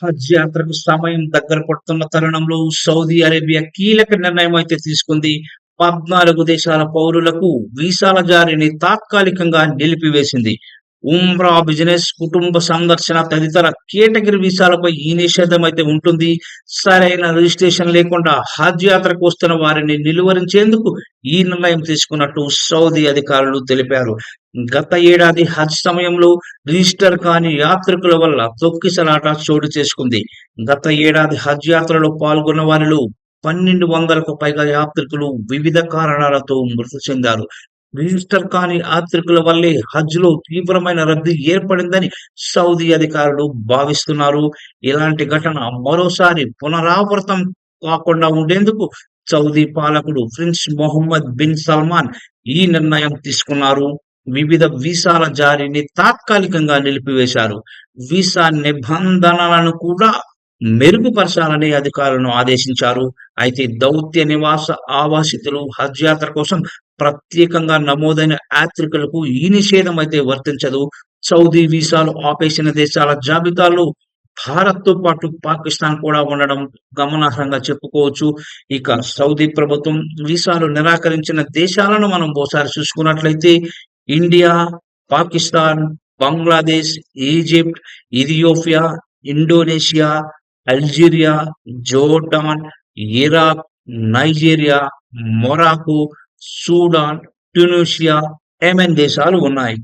హజ్ యాత్రకు సమయం దగ్గర పడుతున్న తరుణంలో సౌదీ అరేబియా కీలక నిర్ణయం అయితే తీసుకుంది. పద్నాలుగు దేశాల పౌరులకు వీసాల జారీని తాత్కాలికంగా నిలిపివేసింది. ఉమ్రా బిజినెస్ కుటుంబ సందర్శన తదితర కేటగిరీ వీసాలపై ఈ నిషేధం అయితే ఉంటుంది. సరైన రిజిస్ట్రేషన్ లేకుండా హజ్ యాత్రకు వస్తున్న వారిని నిలువరించేందుకు ఈ నిర్ణయం తీసుకున్నట్టు సౌదీ అధికారులు తెలిపారు. గత ఏడాది హజ్ సమయంలో రిజిస్టర్ కాని యాత్రికుల వల్ల తొక్కిసలాట చోటు చేసుకుంది. గత ఏడాది హజ్ యాత్రలో పాల్గొన్న వారిలో పన్నెండు వందలకు పైగా యాత్రికులు వివిధ కారణాలతో మృతి చెందారు. రిజిస్టర్ కాని యాత్రికుల వల్లే హజ్లో తీవ్రమైన రద్దీ ఏర్పడిందని సౌదీ అధికారులు భావిస్తున్నారు. ఇలాంటి ఘటన మరోసారి పునరావృతం కాకుండా ఉండేందుకు సౌదీ పాలకుడు ప్రిన్స్ మొహమ్మద్ బిన్ సల్మాన్ ఈ నిర్ణయం తీసుకున్నారు. వివిధ వీసాల జారీని తాత్కాలికంగా నిలిపివేశారు. వీసా నిబంధనలను కూడా మెరుగుపరచాలని అధికారులను ఆదేశించారు. అయితే దౌత్య నివాస ఆవాసితులు హజ్ యాత్ర కోసం ప్రత్యేకంగా నమోదైన యాత్రికులకు ఈ నిషేధం అయితే వర్తించదు. సౌదీ వీసాలు ఆపేసిన దేశాల జాబితాలో భారత్తో పాటు పాకిస్తాన్ కూడా ఉండడం గమనార్హంగా చెప్పుకోవచ్చు. ఇక సౌదీ ప్రభుత్వం వీసాలు నిరాకరించిన దేశాలను మనం ఓసారి చూసుకున్నట్లయితే India Pakistan Bangladesh Egypt Ethiopia Indonesia Algeria Jordan Iraq Nigeria Morocco Sudan Tunisia Yemen దేశాలు ఉన్నాయి?